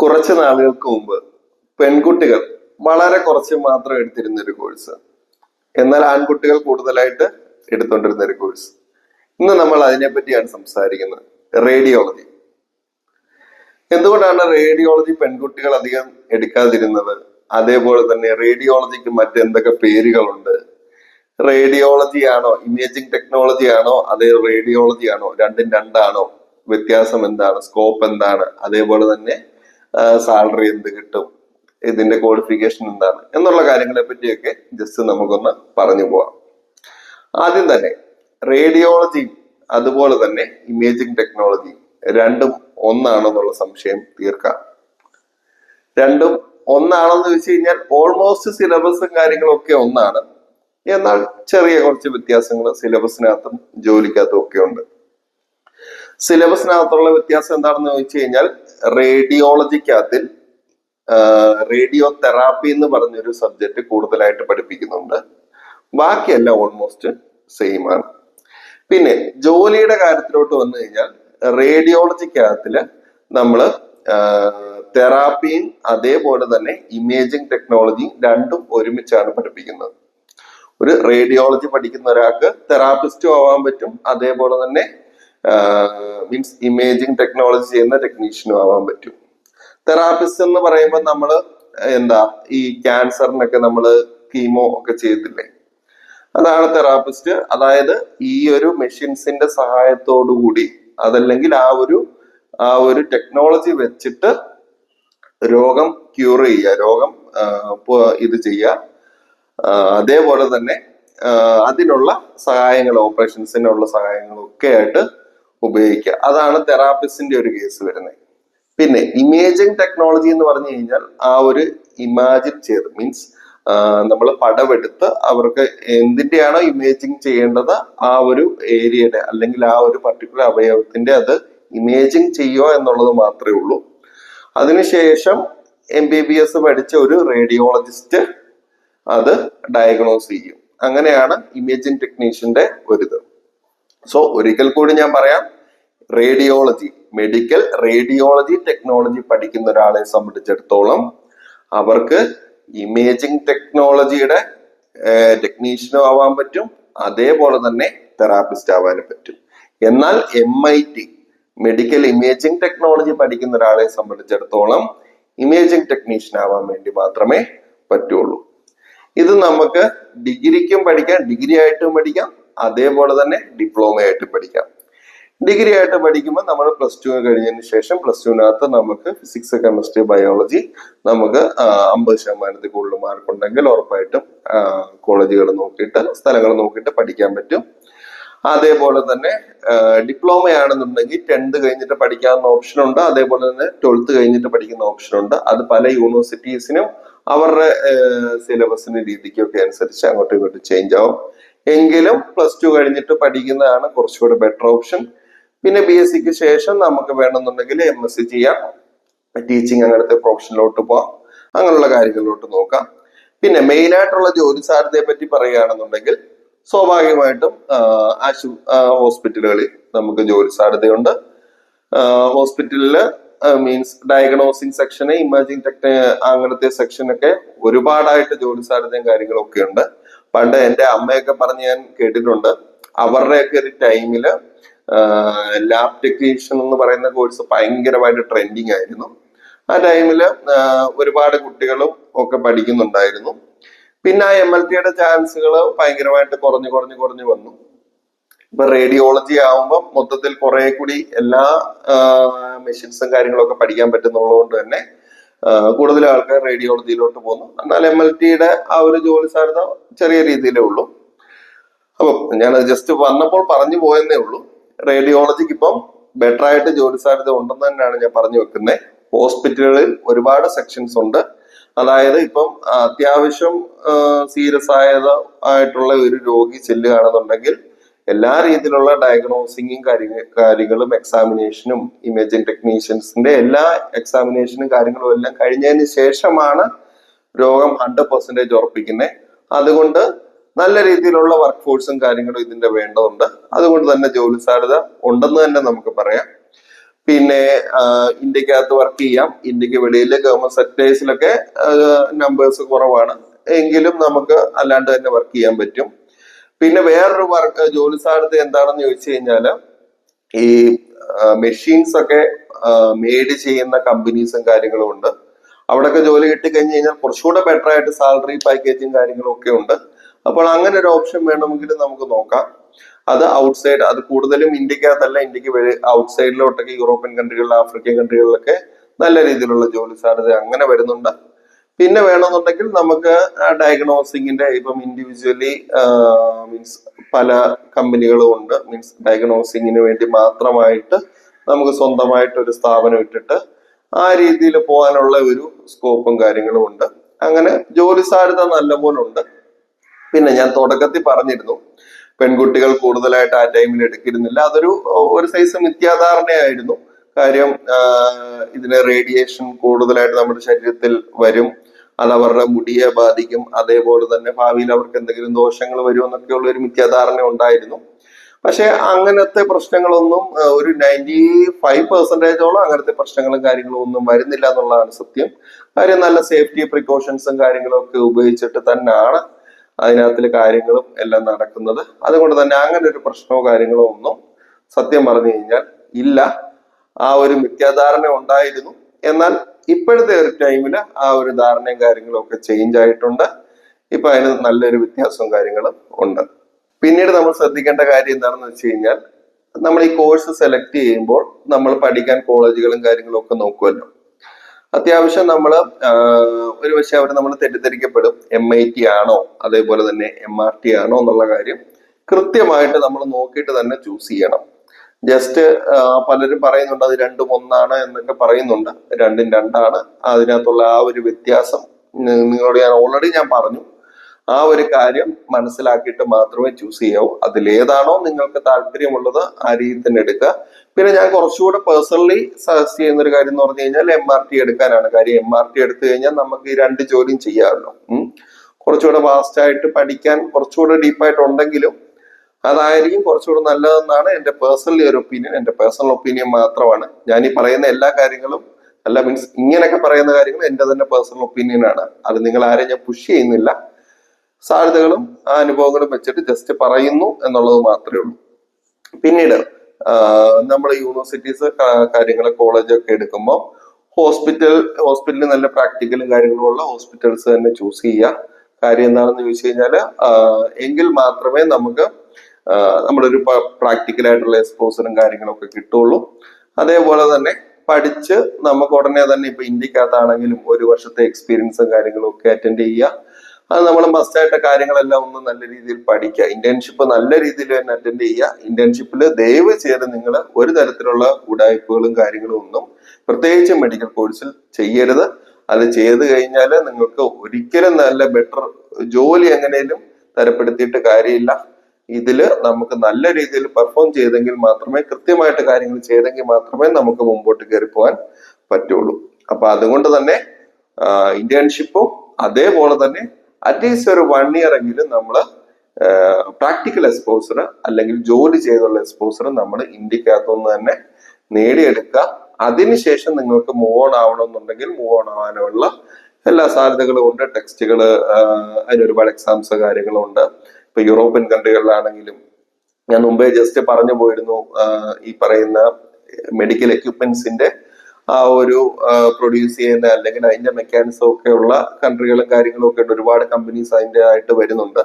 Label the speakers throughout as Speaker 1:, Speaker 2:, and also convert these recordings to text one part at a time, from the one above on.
Speaker 1: കുറച്ച് നാളുകൾക്ക് മുമ്പ് പെൺകുട്ടികൾ വളരെ കുറച്ച് മാത്രം എടുത്തിരുന്ന ഒരു കോഴ്സ്. എന്നാൽ ആൺകുട്ടികൾ കൂടുതലായിട്ട് എടുത്തുകൊണ്ടിരുന്ന ഒരു കോഴ്സ്. ഇന്ന് നമ്മൾ അതിനെപ്പറ്റിയാണ് സംസാരിക്കുന്നത്. റേഡിയോളജി. എന്തുകൊണ്ടാണ് റേഡിയോളജി പെൺകുട്ടികൾ അധികം എടുക്കാതിരുന്നത്? അതേപോലെ തന്നെ റേഡിയോളജിക്ക് മറ്റെന്തൊക്കെ പേരുകളുണ്ട്? റേഡിയോളജി ആണോ ഇമേജിംഗ് ടെക്നോളജി ആണോ അതേ റേഡിയോളജി ആണോ രണ്ടും രണ്ടാണോ വ്യത്യാസം എന്താണ് സ്കോപ്പ് എന്താണ് അതേപോലെ തന്നെ സാലറി എന്ത് കിട്ടും? ഇതിന്റെ ക്വാളിഫിക്കേഷൻ എന്താണ്? എന്നുള്ള കാര്യങ്ങളെ പറ്റിയൊക്കെ ജസ്റ്റ് നമുക്കൊന്ന് പറഞ്ഞു പോവാം. ആദ്യം തന്നെ റേഡിയോളജി അതുപോലെ തന്നെ ഇമേജിംഗ് ടെക്നോളജി രണ്ടും ഒന്നാണെന്നുള്ള സംശയം തീർക്കാം. രണ്ടും ഒന്നാണെന്ന് വെച്ച് കഴിഞ്ഞാൽ ഓൾമോസ്റ്റ് സിലബസും കാര്യങ്ങളും ഒക്കെ ഒന്നാണ്. എന്നാൽ ചെറിയ കുറച്ച് വ്യത്യാസങ്ങൾ സിലബസിനകത്തും ജോലിക്കകത്തും ഒക്കെ ഉണ്ട്. സിലബസിനകത്തുള്ള വ്യത്യാസം എന്താണെന്ന് ചോദിച്ചു കഴിഞ്ഞാൽ റേഡിയോളജിക്കകത്തിൽ റേഡിയോ തെറാപ്പി എന്ന് പറഞ്ഞൊരു സബ്ജക്റ്റ് കൂടുതലായിട്ട് പഠിപ്പിക്കുന്നുണ്ട്. ബാക്കിയെല്ലാം ഓൾമോസ്റ്റ് സെയിം ആണ്. പിന്നെ ജോലിയുടെ കാര്യത്തിലോട്ട് വന്നു കഴിഞ്ഞാൽ റേഡിയോളജിക്കകത്തിൽ നമ്മൾ തെറാപ്പിയും അതേപോലെ തന്നെ ഇമേജിംഗ് ടെക്നോളജിയും രണ്ടും ഒരുമിച്ചാണ് പഠിപ്പിക്കുന്നത്. ഒരു റേഡിയോളജി പഠിക്കുന്ന ഒരാൾക്ക് തെറാപ്പിസ്റ്റും ആവാൻ പറ്റും അതേപോലെ തന്നെ മീൻസ് ഇമേജിങ് ടെക്നോളജി ചെയ്യുന്ന ടെക്നീഷ്യനും ആവാൻ പറ്റും. തെറാപ്പിസ്റ്റ് എന്ന് പറയുമ്പോൾ നമ്മൾ എന്താ ഈ ക്യാൻസറിനൊക്കെ നമ്മൾ കീമോ ഒക്കെ ചെയ്തില്ലേ അതാണ് തെറാപ്പിസ്റ്റ് അതായത് ഈ ഒരു മെഷീൻസിന്റെ സഹായത്തോടു കൂടി അതല്ലെങ്കിൽ ആ ഒരു ആ ഒരു ടെക്നോളജി വെച്ചിട്ട് രോഗം ക്യൂർ ചെയ്യുക രോഗം ഇത് ചെയ്യുക. അതേപോലെ തന്നെ അതിനുള്ള സഹായങ്ങൾ ഓപ്പറേഷൻസിനുള്ള സഹായങ്ങളൊക്കെ ആയിട്ട് ഉപയോഗിക്കുക. അതാണ് തെറാപ്പിസ്റ്റിന്റെ ഒരു കേസ് വരുന്നത്. പിന്നെ ഇമേജിംഗ് ടെക്നോളജി എന്ന് പറഞ്ഞു കഴിഞ്ഞാൽ ആ ഒരു ഇമാജിൻ ചെയ്ത് മീൻസ് നമ്മൾ പടമെടുത്ത് അവർക്ക് എന്തിന്റെയാണോ ഇമേജിങ് ചെയ്യേണ്ടത് ആ ഒരു ഏരിയയുടെ അല്ലെങ്കിൽ ആ ഒരു പർട്ടിക്കുലർ അവയവത്തിന്റെ അത് ഇമേജിങ് ചെയ്യുക എന്നുള്ളത് മാത്രമേ ഉള്ളൂ. അതിനുശേഷം എം ബി ബി എസ് പഠിച്ച ഒരു റേഡിയോളജിസ്റ്റ് അത് ഡയഗ്നോസ് ചെയ്യും. അങ്ങനെയാണ് ഇമേജിംഗ് ടെക്നീഷ്യന്റെ ഒരിത് സോ ഒരിക്കൽ കൂടി ഞാൻ പറയാം. റേഡിയോളജി മെഡിക്കൽ റേഡിയോളജി ടെക്നോളജി പഠിക്കുന്ന ഒരാളെ സംബന്ധിച്ചിടത്തോളം അവർക്ക് ഇമേജിംഗ് ടെക്നോളജിയുടെ ടെക്നീഷ്യനും ആവാൻ പറ്റും. അതേപോലെ തന്നെ തെറാപ്പിസ്റ്റ് ആവാനും പറ്റും. എന്നാൽ M I T medical imaging technology പഠിക്കുന്ന ഒരാളെ സംബന്ധിച്ചിടത്തോളം ഇമേജിംഗ് ടെക്നീഷ്യൻ ആവാൻ വേണ്ടി മാത്രമേ പറ്റുള്ളൂ. ഇത് നമുക്ക് ഡിഗ്രിക്കും പഠിക്കാം ഡിഗ്രി ആയിട്ടും പഠിക്കാം അതേപോലെ തന്നെ ഡിപ്ലോമ ആയിട്ട് പഠിക്കാം. ഡിഗ്രി ആയിട്ട് പഠിക്കുമ്പോൾ നമ്മൾ പ്ലസ് ടു കഴിഞ്ഞതിന് ശേഷം പ്ലസ് ടുവിനകത്ത് നമുക്ക് ഫിസിക്സ് കെമിസ്ട്രി ബയോളജി നമുക്ക് അമ്പത് ശതമാനത്തിൽ കൂടുതൽ മാർക്ക് ഉണ്ടെങ്കിൽ ഉറപ്പായിട്ടും കോളേജുകൾ നോക്കിയിട്ട് സ്ഥലങ്ങൾ നോക്കിയിട്ട് പഠിക്കാൻ പറ്റും. അതേപോലെ തന്നെ ഡിപ്ലോമ ആണെന്നുണ്ടെങ്കിൽ ടെൻത്ത് കഴിഞ്ഞിട്ട് പഠിക്കാവുന്ന ഓപ്ഷൻ ഉണ്ട്. അതേപോലെ തന്നെ ട്വൽത്ത് കഴിഞ്ഞിട്ട് പഠിക്കുന്ന ഓപ്ഷൻ ഉണ്ട്. അത് പല യൂണിവേഴ്സിറ്റീസിനും അവരുടെ സിലബസിന് രീതിക്കൊക്കെ അനുസരിച്ച് അങ്ങോട്ടും ഇങ്ങോട്ടും ചേഞ്ച് ആവും. എങ്കിലും പ്ലസ് ടു കഴിഞ്ഞിട്ട് പഠിക്കുന്നതാണ് കുറച്ചുകൂടി ബെറ്റർ ഓപ്ഷൻ പിന്നെ ബി എസ് സിക്ക് ശേഷം നമുക്ക് വേണമെന്നുണ്ടെങ്കിൽ എം എസ് സി ചെയ്യാം. ടീച്ചിങ് അങ്ങനത്തെ പ്രൊഫഷനിലോട്ട് പോവാം. അങ്ങനെയുള്ള കാര്യങ്ങളിലോട്ട് നോക്കാം. പിന്നെ മെയിൻ ആയിട്ടുള്ള ജോലി സാധ്യതയെ പറ്റി പറയുകയാണെന്നുണ്ടെങ്കിൽ സ്വാഭാവികമായിട്ടും ആശു ഹോസ്പിറ്റലുകളിൽ നമുക്ക് ജോലി സാധ്യതയുണ്ട്. ഹോസ്പിറ്റലിൽ മീൻസ് ഡയഗ്നോസിങ് സെക്ഷന് ഇമേജിംഗ് ടെക്ന അങ്ങനത്തെ സെക്ഷനൊക്കെ ഒരുപാടായിട്ട് ജോലി സാധ്യതയും കാര്യങ്ങളും ഒക്കെ ഉണ്ട്. പണ്ട് എന്റെ അമ്മയൊക്കെ പറഞ്ഞ് ഞാൻ കേട്ടിട്ടുണ്ട്. അവരുടെയൊക്കെ ഒരു ടൈമിൽ ലാബ് ടെക്നീഷ്യൻ എന്ന് പറയുന്ന കോഴ്സ് ഭയങ്കരമായിട്ട് ട്രെൻഡിങ് ആയിരുന്നു. ആ ടൈമിൽ ഒരുപാട് കുട്ടികളും ഒക്കെ പഠിക്കുന്നുണ്ടായിരുന്നു. പിന്നെ ആ എം എൽ ടിയുടെ ചാൻസുകൾ ഭയങ്കരമായിട്ട് കുറഞ്ഞു കുറഞ്ഞു കുറഞ്ഞു വന്നു. ഇപ്പൊ റേഡിയോളജി ആവുമ്പോൾ മൊത്തത്തിൽ കുറെ കൂടി എല്ലാ മെഷീൻസും കാര്യങ്ങളൊക്കെ പഠിക്കാൻ പറ്റുന്നുള്ളതുകൊണ്ട് തന്നെ കൂടുതൽ ആൾക്കാർ റേഡിയോളജിയിലോട്ട് പോകുന്നു. എന്നാൽ എം എൽ ടിയുടെ ആ ഒരു ജോലി സാധ്യത ചെറിയ രീതിയിലേ ഉള്ളൂ. അപ്പം ഞാൻ ജസ്റ്റ് വന്നപ്പോൾ പറഞ്ഞു പോയെന്നേ ഉള്ളൂ. റേഡിയോളജിക്ക് ഇപ്പം ബെറ്റർ ആയിട്ട് ജോലി സാധ്യത ഉണ്ടെന്ന് തന്നെയാണ് ഞാൻ പറഞ്ഞു വെക്കുന്നത് ഹോസ്പിറ്റലുകളിൽ ഒരുപാട് സെക്ഷൻസ് ഉണ്ട്. അതായത് ഇപ്പം അത്യാവശ്യം സീരിയസ് ആയത് ആയിട്ടുള്ള ഒരു രോഗി ചെല്ലുകയാണെന്നുണ്ടെങ്കിൽ എല്ലാ രീതിയിലുള്ള ഡയഗ്നോസിങ്ങും കാര്യ കാര്യങ്ങളും എക്സാമിനേഷനും ഇമേജിംഗ് ടെക്നീഷ്യൻസിന്റെ എല്ലാ എക്സാമിനേഷനും കാര്യങ്ങളും എല്ലാം കഴിഞ്ഞതിന് ശേഷമാണ് രോഗം ഹൺഡ്രഡ് പെർസെന്റേജ് ഉറപ്പിക്കുന്നത് അതുകൊണ്ട് നല്ല രീതിയിലുള്ള വർക്ക് ഫോഴ്സും കാര്യങ്ങളും ഇതിന്റെ വേണ്ടതുണ്ട്. അതുകൊണ്ട് തന്നെ ജോലി സാധ്യത ഉണ്ടെന്ന് തന്നെ നമുക്ക് പറയാം. പിന്നെ ഇന്ത്യക്കകത്ത് വർക്ക് ചെയ്യാം. ഇന്ത്യയ്ക്ക് വെളിയിൽ ഗവൺമെന്റ് സെക്ടേഴ്സിലൊക്കെ നമ്പേഴ്സ് കുറവാണ്. എങ്കിലും നമുക്ക് അല്ലാണ്ട് തന്നെ വർക്ക് ചെയ്യാൻ പറ്റും. പിന്നെ വേറൊരു വർക്ക് ജോലി സാധ്യത എന്താണെന്ന് ചോദിച്ചു കഴിഞ്ഞാൽ ഈ മെഷീൻസ് ഒക്കെ മെയ്ഡ് ചെയ്യുന്ന കമ്പനീസും കാര്യങ്ങളും ഉണ്ട്. അവിടെയൊക്കെ ജോലി കിട്ടി കഴിഞ്ഞ് കഴിഞ്ഞാൽ കുറച്ചുകൂടെ ബെറ്റർ ആയിട്ട് സാലറി പാക്കേജും കാര്യങ്ങളും ഒക്കെ ഉണ്ട്. അപ്പോൾ അങ്ങനെ ഒരു ഓപ്ഷൻ വേണമെങ്കിൽ നമുക്ക് നോക്കാം. അത് ഔട്ട്സൈഡ് അത് കൂടുതലും ഇന്ത്യക്കകത്തല്ല ഇന്ത്യയ്ക്ക് ഔട്ട് ഔട്ട്സൈഡിലോട്ടൊക്കെ യൂറോപ്യൻ കൺട്രികളിൽ ആഫ്രിക്കൻ കൺട്രികളിലൊക്കെ നല്ല രീതിയിലുള്ള ജോലി സാധ്യത അങ്ങനെ വരുന്നുണ്ട്. പിന്നെ വേണമെന്നുണ്ടെങ്കിൽ നമുക്ക് ഡയഗ്നോസിങ്ങിന്റെ ഇപ്പം ഇൻഡിവിജ്വലി മീൻസ് പല കമ്പനികളും ഉണ്ട്. മീൻസ് ഡയഗ്നോസിങ്ങിന് വേണ്ടി മാത്രമായിട്ട് നമുക്ക് സ്വന്തമായിട്ട് ഒരു സ്ഥാപനം ഇട്ടിട്ട് ആ രീതിയിൽ പോകാനുള്ള ഒരു സ്കോപ്പും കാര്യങ്ങളും ഉണ്ട്. അങ്ങനെ ജോലി സാധ്യത നല്ല പോലെ ഉണ്ട് പിന്നെ ഞാൻ തുടക്കത്തിൽ പറഞ്ഞിരുന്നു പെൺകുട്ടികൾ കൂടുതലായിട്ട് ആ ടൈമിൽ എടുക്കിരുന്നില്ല. അതൊരു ഒരു സൈസ് മിഥ്യാധാരണയായിരുന്നു. കാര്യം ഇതിന് റേഡിയേഷൻ കൂടുതലായിട്ട് നമ്മുടെ ശരീരത്തിൽ വരും. അത് അവരുടെ മുടിയെ ബാധിക്കും. അതേപോലെ തന്നെ ഭാവിയിൽ അവർക്ക് എന്തെങ്കിലും ദോഷങ്ങൾ വരും എന്നൊക്കെയുള്ള ഒരു മിഥ്യാധാരണ ഉണ്ടായിരുന്നു. പക്ഷെ അങ്ങനത്തെ പ്രശ്നങ്ങളൊന്നും ഒരു നയന്റി ഫൈവ് പെർസെന്റേജോളം അങ്ങനത്തെ പ്രശ്നങ്ങളും കാര്യങ്ങളും ഒന്നും വരുന്നില്ല എന്നുള്ളതാണ് സത്യം. കാര്യം നല്ല സേഫ്റ്റി പ്രിക്കോഷൻസും കാര്യങ്ങളും ഒക്കെ ഉപയോഗിച്ചിട്ട് തന്നെയാണ് അതിനകത്തിൽ കാര്യങ്ങളും എല്ലാം നടക്കുന്നത്. അതുകൊണ്ട് തന്നെ അങ്ങനെ ഒരു പ്രശ്നമോ കാര്യങ്ങളോ ഒന്നും സത്യം പറഞ്ഞു കഴിഞ്ഞാൽ ഇല്ല. ആ ഒരു മിഥ്യാധാരണ ഉണ്ടായിരുന്നു. എന്നാൽ ഇപ്പോഴത്തെ ഒരു ടൈമിൽ ആ ഒരു ധാരണയും കാര്യങ്ങളും ഒക്കെ ചേഞ്ച് ആയിട്ടുണ്ട്. ഇപ്പൊ അതിന് നല്ലൊരു വ്യത്യാസവും കാര്യങ്ങളും ഉണ്ട്. പിന്നീട് നമ്മൾ ശ്രദ്ധിക്കേണ്ട കാര്യം എന്താണെന്ന് വെച്ച് കഴിഞ്ഞാൽ നമ്മൾ ഈ കോഴ്സ് സെലക്ട് ചെയ്യുമ്പോൾ നമ്മൾ പഠിക്കാൻ കോളേജുകളും കാര്യങ്ങളും ഒക്കെ നോക്കുമല്ലോ അത്യാവശ്യം നമ്മൾ ഒരു പക്ഷെ അവർ നമ്മൾ തെറ്റിദ്ധരിക്കപ്പെടും. എം ഐ ടി ആണോ അതേപോലെ തന്നെ എം ആർ ടി ആണോ എന്നുള്ള കാര്യം കൃത്യമായിട്ട് നമ്മൾ നോക്കിയിട്ട് തന്നെ ചൂസ് ചെയ്യണം. ജസ്റ്റ് പലരും പറയുന്നുണ്ട് അത് രണ്ടും ഒന്നാണ് എന്നൊക്കെ പറയുന്നുണ്ട്. രണ്ടും രണ്ടാണ്. അതിനകത്തുള്ള ആ ഒരു വ്യത്യാസം നിങ്ങളോട് ഞാൻ ഓൾറെഡി ഞാൻ പറഞ്ഞു. ആ ഒരു കാര്യം മനസ്സിലാക്കിയിട്ട് മാത്രമേ ചൂസ് ചെയ്യാവൂ. അതിലേതാണോ നിങ്ങൾക്ക് താല്പര്യമുള്ളത് ആ രീതി തന്നെ എടുക്കുക. പിന്നെ ഞാൻ കുറച്ചുകൂടെ പേഴ്സണലി സജസ്റ്റ് ചെയ്യുന്ന ഒരു കാര്യം എന്ന് പറഞ്ഞു കഴിഞ്ഞാൽ എം ആർ ടി എടുക്കാനാണ് കാര്യം. എം ആർ ടി എടുത്തു കഴിഞ്ഞാൽ നമുക്ക് ഈ രണ്ട് ജോലിയും ചെയ്യാമല്ലോ. കുറച്ചുകൂടെ വാസ്റ്റ് ആയിട്ട് പഠിക്കാൻ കുറച്ചുകൂടെ ഡീപ്പായിട്ട് ഉണ്ടെങ്കിലും അതായിരിക്കും കുറച്ചുകൂടി നല്ലതെന്നാണ് എന്റെ പേഴ്സണലി ഒരു ഒപ്പീനിയൻ എന്റെ പേഴ്സണൽ ഒപ്പീനിയൻ മാത്രമാണ്. ഞാൻ ഈ പറയുന്ന എല്ലാ കാര്യങ്ങളും അല്ല മീൻസ് ഇങ്ങനെയൊക്കെ പറയുന്ന കാര്യങ്ങൾ എന്റെ തന്നെ പേഴ്സണൽ ഒപ്പീനിയൻ ആണ്. അത് നിങ്ങൾ ആരെയും ഞാൻ പുഷ് ചെയ്യുന്നില്ല. സാധ്യതകളും ആ അനുഭവങ്ങളും വെച്ചിട്ട് ജസ്റ്റ് പറയുന്നു എന്നുള്ളത് മാത്രമേ ഉള്ളൂ. പിന്നീട് നമ്മൾ യൂണിവേഴ്സിറ്റീസ് കാര്യങ്ങൾ കോളേജ് ഒക്കെ എടുക്കുമ്പോൾ ഹോസ്പിറ്റൽ ഹോസ്പിറ്റലിൽ നല്ല പ്രാക്ടിക്കലും കാര്യങ്ങളും ഉള്ള ഹോസ്പിറ്റൽസ് തന്നെ ചൂസ് ചെയ്യുക. കാര്യം എന്താണെന്ന് ചോദിച്ചു കഴിഞ്ഞാൽ എങ്കിൽ മാത്രമേ നമുക്ക് ആ, ഒരു പ്രാക്ടിക്കൽ ആയിട്ടുള്ള എക്സ്പോസറും കാര്യങ്ങളൊക്കെ കിട്ടുള്ളൂ. അതേപോലെ തന്നെ പഠിച്ച് നമുക്ക് ഉടനെ തന്നെ ഇപ്പൊ ഇന്ത്യക്കകത്താണെങ്കിലും ഒരു വർഷത്തെ എക്സ്പീരിയൻസും കാര്യങ്ങളും ഒക്കെ അറ്റൻഡ് ചെയ്യുക. അത് നമ്മൾ മസ്റ്റായിട്ട് കാര്യങ്ങളെല്ലാം ഒന്ന് നല്ല രീതിയിൽ പഠിക്കുക. ഇന്റേൺഷിപ്പ് നല്ല രീതിയിൽ തന്നെ അറ്റൻഡ് ചെയ്യുക. ഇന്റേൺഷിപ്പിൽ ദയവ് ചെയ്ത് നിങ്ങൾ ഒരു തരത്തിലുള്ള ഉടായ്പകളും കാര്യങ്ങളും ഒന്നും പ്രത്യേകിച്ച് മെഡിക്കൽ കോഴ്സിൽ ചെയ്യരുത്. അത് ചെയ്ത് കഴിഞ്ഞാൽ നിങ്ങൾക്ക് ഒരിക്കലും നല്ല ബെറ്റർ ജോലി എങ്ങനെയും തരപ്പെടുത്തിയിട്ട് കാര്യമില്ല. ഇതിൽ നമുക്ക് നല്ല രീതിയിൽ പെർഫോം ചെയ്തെങ്കിൽ മാത്രമേ കൃത്യമായിട്ട് കാര്യങ്ങൾ ചെയ്തെങ്കിൽ മാത്രമേ നമുക്ക് മുമ്പോട്ട് കയറി പോകാൻ പറ്റുള്ളൂ. അപ്പൊ അതുകൊണ്ട് തന്നെ ഇന്റേൺഷിപ്പും അതേപോലെ തന്നെ അറ്റ്ലീസ്റ്റ് ഒരു വൺ ഇയർ എങ്കിലും നമ്മൾ പ്രാക്ടിക്കൽ എക്സ്പോസർ അല്ലെങ്കിൽ ജോലി ചെയ്തുള്ള എക്സ്പോസർ നമ്മൾ ഇന്ത്യക്കകത്തുനിന്ന് തന്നെ നേടിയെടുക്കുക. അതിനുശേഷം നിങ്ങൾക്ക് മൂവ് ഓൺ ആവണമെന്നുണ്ടെങ്കിൽ മൂവ് ഓൺ ആവാനുള്ള എല്ലാ സാധ്യതകളും ഉണ്ട്. ടെക്സ്റ്റുകൾ അതിന് ഒരുപാട് എക്സാംസ് കാര്യങ്ങളും ഉണ്ട്. ഇപ്പൊ യൂറോപ്യൻ കൺട്രികളിലാണെങ്കിലും ഞാൻ മുമ്പേ ജസ്റ്റ് പറഞ്ഞു പോയിരുന്നു ഈ പറയുന്ന മെഡിക്കൽ എക്യുപ്മെന്റ്സിന്റെ ആ ഒരു പ്രൊഡ്യൂസ് ചെയ്യുന്ന അല്ലെങ്കിൽ അതിന്റെ മെക്കാനിസം ഒക്കെ ഉള്ള കൺട്രികളും കാര്യങ്ങളും ഒക്കെ ഉണ്ട്. ഒരുപാട് കമ്പനീസ് അതിന്റെ ആയിട്ട് വരുന്നുണ്ട്.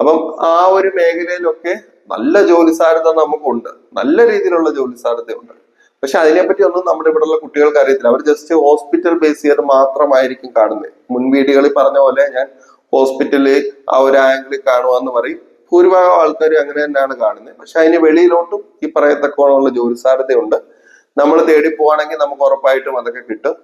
Speaker 1: അപ്പം ആ ഒരു മേഖലയിലൊക്കെ നല്ല ജോലി സാധ്യത നമുക്കുണ്ട്. നല്ല രീതിയിലുള്ള ജോലി സാധ്യതയുണ്ട്. പക്ഷെ അതിനെപ്പറ്റി ഒന്നും നമ്മുടെ ഇവിടെയുള്ള കുട്ടികൾക്ക് അറിയത്തില്ല. അവർ ജസ്റ്റ് ഹോസ്പിറ്റൽ ബേസ് ചെയ്ത് മാത്രമായിരിക്കും കാണുന്നത്. മുൻ വീഡിയോകളിൽ പറഞ്ഞ പോലെ ഞാൻ ഹോസ്പിറ്റലിൽ ആ ഒരു ആംഗിളിൽ കാണുവാന്ന് പറയും. ഭൂരിഭാഗം ആൾക്കാർ അങ്ങനെ തന്നെയാണ് കാണുന്നത് പക്ഷെ അതിന് വെളിയിലോട്ടും ഈ പറയത്തക്കോണമുള്ള ജോലി സാധ്യതയുണ്ട്. നമ്മൾ തേടി പോവാണെങ്കിൽ നമുക്ക് ഉറപ്പായിട്ടും അതൊക്കെ കിട്ടും.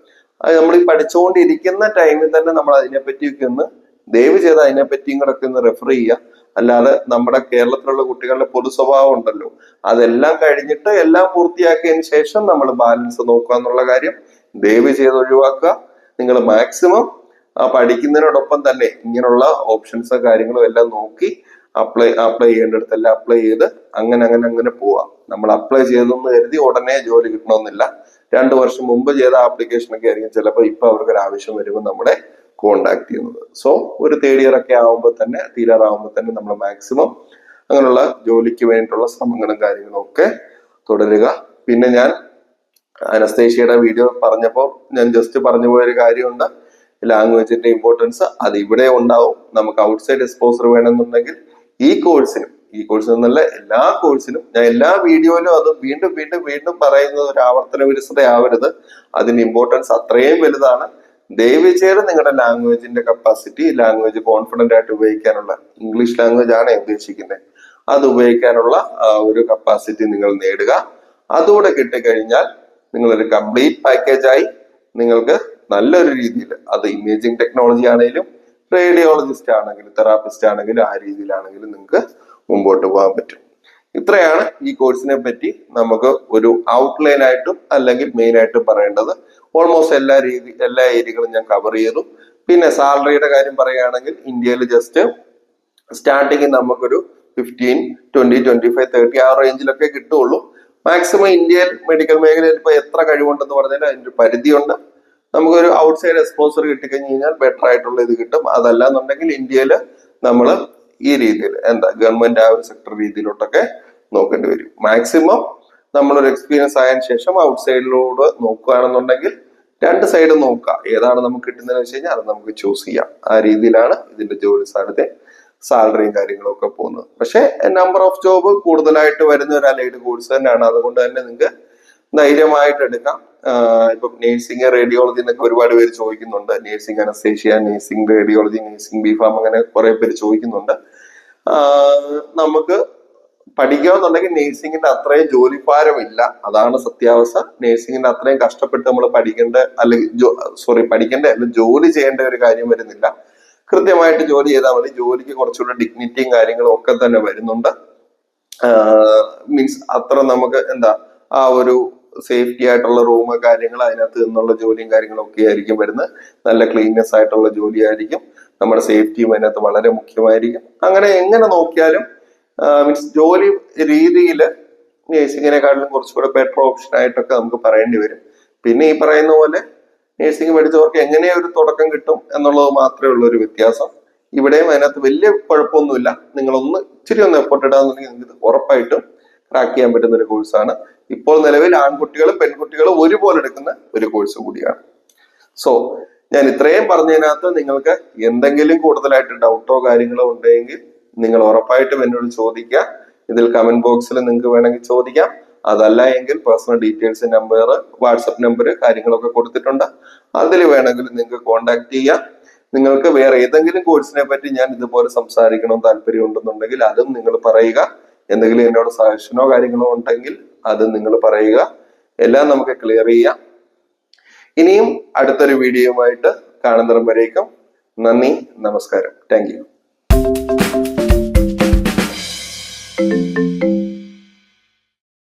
Speaker 1: അത് നമ്മൾ ഈ പഠിച്ചുകൊണ്ടിരിക്കുന്ന ടൈമിൽ തന്നെ നമ്മൾ അതിനെപ്പറ്റിയൊക്കെ ഒന്ന് ദയവ് ചെയ്ത് അതിനെപ്പറ്റിയും കൂടെ ഒക്കെ ഒന്ന് റെഫർ ചെയ്യുക. അല്ലാതെ നമ്മുടെ കേരളത്തിലുള്ള കുട്ടികളുടെ പൊതു സ്വഭാവം ഉണ്ടല്ലോ. അതെല്ലാം കഴിഞ്ഞിട്ട് എല്ലാം പൂർത്തിയാക്കിയതിന് ശേഷം നമ്മൾ ബാലൻസ് നോക്കുക എന്നുള്ള കാര്യം ദയവ് ചെയ്ത് ഒഴിവാക്കുക. നിങ്ങൾ മാക്സിമം ആ പഠിക്കുന്നതിനോടൊപ്പം തന്നെ ഇങ്ങനെയുള്ള ഓപ്ഷൻസ് കാര്യങ്ങളും എല്ലാം നോക്കി അപ്ലൈ അപ്ലൈ ചെയ്യേണ്ടടുത്തെല്ലാം അപ്ലൈ ചെയ്ത് അങ്ങനെ അങ്ങനെ അങ്ങനെ പോവാം. നമ്മൾ അപ്ലൈ ചെയ്തെന്ന് കരുതി ഉടനെ ജോലി കിട്ടണമെന്നില്ല. രണ്ടു വർഷം മുമ്പ് ചെയ്ത ആപ്ലിക്കേഷൻ ഒക്കെ ആയിരിക്കും ചിലപ്പോൾ ഇപ്പൊ അവർക്ക് ഒരു ആവശ്യം വരുമ്പോൾ നമ്മളെ കോണ്ടാക്ട് ചെയ്യുന്നത്. സോ ഒരു തേർഡ് ഇയർ ഒക്കെ ആവുമ്പോൾ തന്നെ തീരാറാവുമ്പോൾ തന്നെ നമ്മൾ മാക്സിമം അങ്ങനെയുള്ള ജോലിക്ക് വേണ്ടിയിട്ടുള്ള ശ്രമങ്ങളും കാര്യങ്ങളും ഒക്കെ തുടരുക. പിന്നെ ഞാൻ അനസ്തേഷ്യയുടെ വീഡിയോ പറഞ്ഞപ്പോൾ ഞാൻ ജസ്റ്റ് പറഞ്ഞു പോയൊരു കാര്യമുണ്ട്. ലാംഗ്വേജിന്റെ ഇമ്പോർട്ടൻസ് അത് ഇവിടെ ഉണ്ടാവും. നമുക്ക് ഔട്ട്സൈഡ് എക്സ്പോസർ വേണമെന്നുണ്ടെങ്കിൽ ഈ കോഴ്സിനും ഈ കോഴ്സിൽ എന്നല്ല എല്ലാ കോഴ്സിനും ഞാൻ എല്ലാ വീഡിയോയിലും അത് വീണ്ടും വീണ്ടും വീണ്ടും പറയുന്നത് ഒരു ആവർത്തന വിരസതയാവരുത്. അതിന്റെ ഇമ്പോർട്ടൻസ് അത്രയും വലുതാണ്. ദയവ് ചെയ്ത് നിങ്ങളുടെ ലാംഗ്വേജിന്റെ കപ്പാസിറ്റി ലാംഗ്വേജ് കോൺഫിഡന്റ് ആയിട്ട് ഉപയോഗിക്കാനുള്ള ഇംഗ്ലീഷ് ലാംഗ്വേജ് ആണ് ഉദ്ദേശിക്കുന്നത്. അത് ഉപയോഗിക്കാനുള്ള ഒരു കപ്പാസിറ്റി നിങ്ങൾ നേടുക. അതുകൂടെ കിട്ടിക്കഴിഞ്ഞാൽ നിങ്ങളൊരു കംപ്ലീറ്റ് പാക്കേജായി നിങ്ങൾക്ക് നല്ലൊരു രീതിയിൽ അത് ഇമേജിങ് ടെക്നോളജി ആണെങ്കിലും റേഡിയോളജിസ്റ്റ് ആണെങ്കിലും തെറാപ്പിസ്റ്റ് ആണെങ്കിലും ആ രീതിയിലാണെങ്കിലും നിങ്ങൾക്ക് മുമ്പോട്ട് പോകാൻ പറ്റും. ഇത്രയാണ് ഈ കോഴ്സിനെ പറ്റി നമുക്ക് ഒരു ഔട്ട്ലൈൻ ആയിട്ടും അല്ലെങ്കിൽ മെയിൻ ആയിട്ടും പറയേണ്ടത്. ഓൾമോസ്റ്റ് എല്ലാ രീതി എല്ലാ ഏരിയകളും ഞാൻ കവർ ചെയ്തു. പിന്നെ സാലറിയുടെ കാര്യം പറയുകയാണെങ്കിൽ ഇന്ത്യയിൽ ജസ്റ്റ് സ്റ്റാർട്ടിങ് നമുക്കൊരു fifteen twenty twenty five thirty ആ റേഞ്ചിലൊക്കെ കിട്ടുള്ളൂ മാക്സിമം ഇന്ത്യയിൽ മെഡിക്കൽ മേഖലയിൽ ഇപ്പൊ എത്ര കഴിവുണ്ടെന്ന് പറഞ്ഞാൽ അതിന്റെ പരിധിയുണ്ട്. നമുക്കൊരു ഔട്ട്സൈഡ് എക്സ്പോസർ കിട്ടിക്കഴിഞ്ഞ് കഴിഞ്ഞാൽ ബെറ്റർ ആയിട്ടുള്ള ഇത് കിട്ടും. അതല്ല എന്നുണ്ടെങ്കിൽ ഇന്ത്യയിൽ നമ്മൾ ഈ രീതിയിൽ എന്താ ഗവൺമെന്റ് ആ ഒരു സെക്ടർ രീതിയിലോട്ടൊക്കെ നോക്കേണ്ടി വരും. മാക്സിമം നമ്മളൊരു എക്സ്പീരിയൻസ് ആയതിനു ശേഷം ഔട്ട്സൈഡിലൂടെ നോക്കുകയാണെന്നുണ്ടെങ്കിൽ രണ്ട് സൈഡ് നോക്കുക. ഏതാണ് നമുക്ക് കിട്ടുന്നതെന്ന് വെച്ച് കഴിഞ്ഞാൽ അത് നമുക്ക് ചൂസ് ചെയ്യാം. ആ രീതിയിലാണ് ഇതിന്റെ ജോലി സാധ്യത സാലറിയും കാര്യങ്ങളും ഒക്കെ പോകുന്നത്. പക്ഷേ നമ്പർ ഓഫ് ജോബ് കൂടുതലായിട്ട് വരുന്ന ഒരു അലൈഡ് കോഴ്സ് തന്നെയാണ്. അതുകൊണ്ട് തന്നെ നിങ്ങൾക്ക് ധൈര്യമായിട്ട് എടുക്കാം. ഇപ്പൊ നേഴ്സിംഗ് റേഡിയോളജി എന്നൊക്കെ ഒരുപാട് പേര് ചോദിക്കുന്നുണ്ട്. Nursing anaesthesia nursing radiology nursing B Pharm അങ്ങനെ കുറെ പേര് ചോദിക്കുന്നുണ്ട്. നമുക്ക് പഠിക്കാമെന്നുണ്ടെങ്കിൽ നേഴ്സിംഗിന്റെ അത്രയും ജോലിഭാരമില്ല. അതാണ് സത്യാവസ്ഥ. നേഴ്സിംഗിന്റെ അത്രയും കഷ്ടപ്പെട്ട് നമ്മൾ പഠിക്കേണ്ട അല്ലെങ്കിൽ സോറി പഠിക്കേണ്ട അല്ല ജോലി ചെയ്യേണ്ട ഒരു കാര്യം വരുന്നില്ല. കൃത്യമായിട്ട് ജോലി ചെയ്താൽ മതി. ജോലിക്ക് കുറച്ചുകൂടെ ഡിഗ്നിറ്റിയും കാര്യങ്ങളും ഒക്കെ തന്നെ വരുന്നുണ്ട്. മീൻസ് അത്ര നമുക്ക് എന്താ ആ ഒരു സേഫ്റ്റി ആയിട്ടുള്ള റൂം കാര്യങ്ങൾ അതിനകത്ത് നിന്നുള്ള ജോലിയും കാര്യങ്ങളും ഒക്കെ ആയിരിക്കും വരുന്നത്. നല്ല ക്ലീൻനെസ് ആയിട്ടുള്ള ജോലി ആയിരിക്കും. നമ്മുടെ സേഫ്റ്റിയും അതിനകത്ത് വളരെ മുഖ്യമായിരിക്കും. അങ്ങനെ എങ്ങനെ നോക്കിയാലും മീൻസ് ജോലി രീതിയിൽ നേഴ്സിങ്ങിനെക്കാട്ടിലും കുറച്ചുകൂടെ ബെറ്റർ ഓപ്ഷൻ ആയിട്ടൊക്കെ നമുക്ക് പറയേണ്ടി വരും. പിന്നെ ഈ പറയുന്ന പോലെ നേഴ്സിംഗ് പഠിച്ചവർക്ക് എങ്ങനെ ഒരു തുടക്കം കിട്ടും എന്നുള്ളത് മാത്രമേ ഉള്ളൂ ഒരു വ്യത്യാസം. ഇവിടെയും അതിനകത്ത് വലിയ കുഴപ്പമൊന്നുമില്ല. നിങ്ങളൊന്ന് ഇച്ചിരി ഒന്ന് എഫോർട്ട് ഇടാന്നുണ്ടെങ്കിൽ നിങ്ങൾക്ക് ഉറപ്പായിട്ടും ക്രാക്ക് ചെയ്യാൻ പറ്റുന്ന ഒരു കോഴ്സാണ് ഇപ്പോൾ നിലവിൽ ആൺകുട്ടികളും പെൺകുട്ടികളും ഒരുപോലെ എടുക്കുന്ന ഒരു കോഴ്സ് കൂടിയാണ്. സോ ഞാൻ ഇത്രയും പറഞ്ഞതിനകത്ത് നിങ്ങൾക്ക് എന്തെങ്കിലും കൂടുതലായിട്ട് ഡൗട്ടോ കാര്യങ്ങളോ ഉണ്ടെങ്കിൽ നിങ്ങൾ ഉറപ്പായിട്ടും എന്നോട് ചോദിക്കുക. ഇതിൽ കമന്റ് ബോക്സിൽ നിങ്ങൾക്ക് വേണമെങ്കിൽ ചോദിക്കാം. അതല്ല എങ്കിൽ personal details number WhatsApp number കാര്യങ്ങളൊക്കെ കൊടുത്തിട്ടുണ്ട്. അതിൽ വേണമെങ്കിൽ നിങ്ങൾക്ക് കോൺടാക്ട് ചെയ്യാം. നിങ്ങൾക്ക് വേറെ ഏതെങ്കിലും കോഴ്സിനെ പറ്റി ഞാൻ ഇതുപോലെ സംസാരിക്കണം താല്പര്യം ഉണ്ടെന്നുണ്ടെങ്കിൽ അതും നിങ്ങൾ പറയുക. എന്തെങ്കിലും എന്നോട് സജഷനോ കാര്യങ്ങളോ ഉണ്ടെങ്കിൽ അത് നിങ്ങൾ പറയുക. എല്ലാം നമുക്ക് ക്ലിയർ ചെയ്യാം. ഇനിയും അടുത്തൊരു വീഡിയോയുമായിട്ട് കാണുന്നതും വരേക്കും. നന്ദി നമസ്കാരം. Thank you